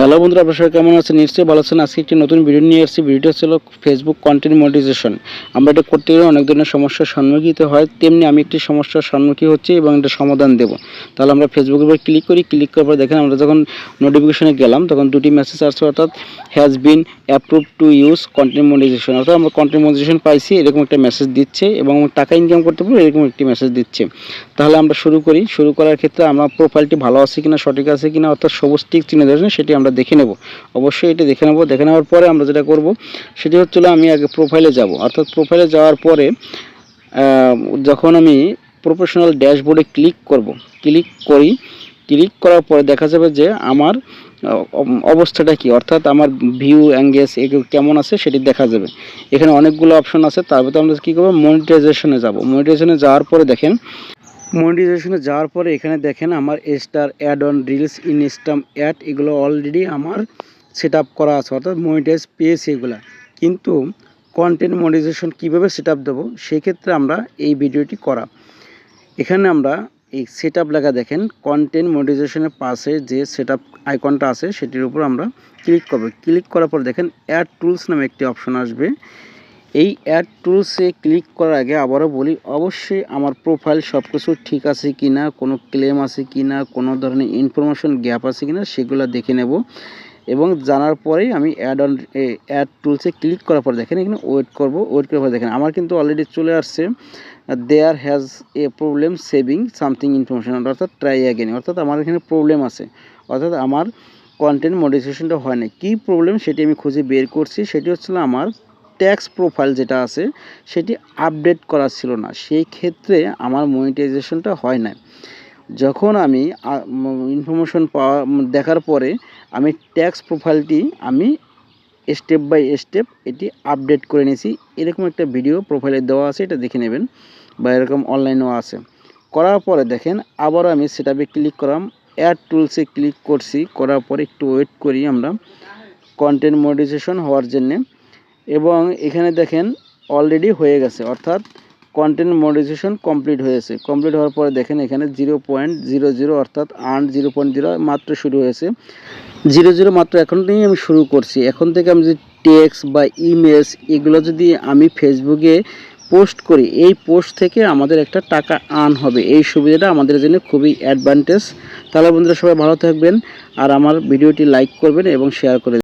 Hello বন্ধুরা, আপনার সবাই কেমন আছেন? নিশ্চয়ই ভালো আছেন। আজকে একটি নতুন ভিডিও নিয়ে এসেছি ভিডিওটা হচ্ছিল ফেসবুক কন্টেন্ট মনিটাইজেশন আমরা এটা করতে গেলে অনেক ধরনের সমস্যার সম্মুখীন হয়। তেমনি আমি একটি সমস্যার সম্মুখীন হচ্ছি এবং এটা সমাধান দেবো। তাহলে আমরা ফেসবুকের উপর ক্লিক করি। ক্লিক করার পর দেখেন, আমরা যখন নোটিফিকেশনে গেলাম, তখন দুটি মেসেজ আসছে, অর্থাৎ has been approve to use content monetization অর্থাৎ আমরা কন্টেন্ট মনিটাইজেশন পাইছি, এরকম একটা মেসেজ দিচ্ছে এবং টাকা ইনকাম করতে পারব, এরকম একটি মেসেজ দিচ্ছে। তাহলে আমরা শুরু করি। শুরু করার ক্ষেত্রে আমরা প্রোফাইলটি ভালো আছে কিনা, সঠিক আছে কিনা, অর্থাৎ সবুজ টিক চিহ্ন ধরেছেন সেটি আমরা দেখে নেব। অবশ্যই এটি দেখে নেব। দেখে নেওয়ার পরে আমরা যেটা করব, সেটি হচ্ছিল আমি আগে প্রোফাইলে যাব। অর্থাৎ প্রোফাইলে যাওয়ার পরে যখন আমি প্রফেশনাল ড্যাশবোর্ডে ক্লিক করব ক্লিক করি ক্লিক করার পরে দেখা যাবে যে আমার অবস্থাটা কি? অর্থাৎ আমার ভিউ অ্যাঙ্গেজ এগুলো কেমন আছে সেটি দেখা যাবে। এখানে অনেকগুলো অপশন আছে। তার ভিতরে আমরা কী করব? মনিটাইজেশনে যাব। মনিটাইজেশনে যাওয়ার পরে দেখেন মনিটাইজেশনে যাওয়ার পরে এখানে দেখেন আমার star ad on reels, instream ad, এগুলো অলরেডি আমার সেট করা আছে, অর্থাৎ মনিটাইজ পেয়েছি এগুলো। কিন্তু কন্টেন্ট মনিটাইজেশন কীভাবে সেট আপ দেবো? সেক্ষেত্রে আমরা এই ভিডিওটি করা। এখানে আমরা এই সেট আপ লেখা দেখেন কন্টেন্ট মনিটাইজেশনের পাশে যে সেট আপ আইকনটা আছে, সেটির উপর আমরা ক্লিক করব। ক্লিক করার পর দেখেন অ্যাড টুলস নামে একটি অপশন আসবে। এই অ্যাড টুলসে ক্লিক করার আগে আবারও বলি, অবশ্যই আমার প্রোফাইল সব কিছু ঠিক আছে কি না কোনো ক্লেম আছে কি না কোনো ধরনের ইনফরমেশন গ্যাপ আছে কি না সেগুলো দেখে নেব। এবং জানার পরেই আমি অ্যাড অন অ্যাড টুলসে ক্লিক করার পর দেখেন, এখানে ওয়েট করব ওয়েট করার পর দেখেন, আমার কিন্তু অলরেডি চলে আসছে there has a problem saving something information অর্থাৎ ট্রাই অ্যাগেন অর্থাৎ আমার এখানে প্রবলেম আছে, অর্থাৎ আমার কন্টেন্ট মডিফিকেশনটা হয় না কী প্রবলেম সেটি আমি খুঁজে বের করছি, সেটি হচ্ছিল আমার ট্যাক্স প্রোফাইল যেটা আছে, সেটি আপডেট করা ছিল না। সেই ক্ষেত্রে আমার মনিটাইজেশনটা হয় না যখন আমি ইনফরমেশন পাওয়া, দেখার পরে আমি ট্যাক্স প্রোফাইলটি আমি স্টেপ বাই স্টেপ এটি আপডেট করে নিয়েছি। এরকম একটা ভিডিও প্রোফাইলে দেওয়া আছে, এটা দেখে নেবেন। বা এরকম অনলাইনেও আছে। করার পরে দেখেন, আবারও আমি সেটাপে ক্লিক করলাম অ্যাড টুলসে ক্লিক করছি। করার পরে একটু ওয়েট করি আমরা। কন্টেন্ট মডিফিকেশন হওয়ার জন্যে। এবং এখানে দেখেন অলরেডি হয়ে গেছে, অর্থাৎ কন্টেন্ট মডিফিকেশন কমপ্লিট হয়েছে। কমপ্লিট হওয়ার পরে দেখেন এখানে জিরো পয়েন্ট জিরো জিরো অর্থাৎ আর্ন জিরো পয়েন্ট জিরো মাত্র শুরু হয়েছে। জিরো জিরো মাত্র এখন থেকেই আমি শুরু করছি। এখন থেকে আমি যদি টেক্সট বা ইমেজ এগুলো যদি আমি ফেসবুকে পোস্ট করি, এই পোস্ট থেকে আমাদের একটা টাকা আর্ন হবে। এই সুবিধাটা আমাদের জন্য খুবই অ্যাডভান্টেজ তাহলে বন্ধুরা সবাই ভালো থাকবেন, আর আমার ভিডিওটি লাইক করবেন এবং শেয়ার করে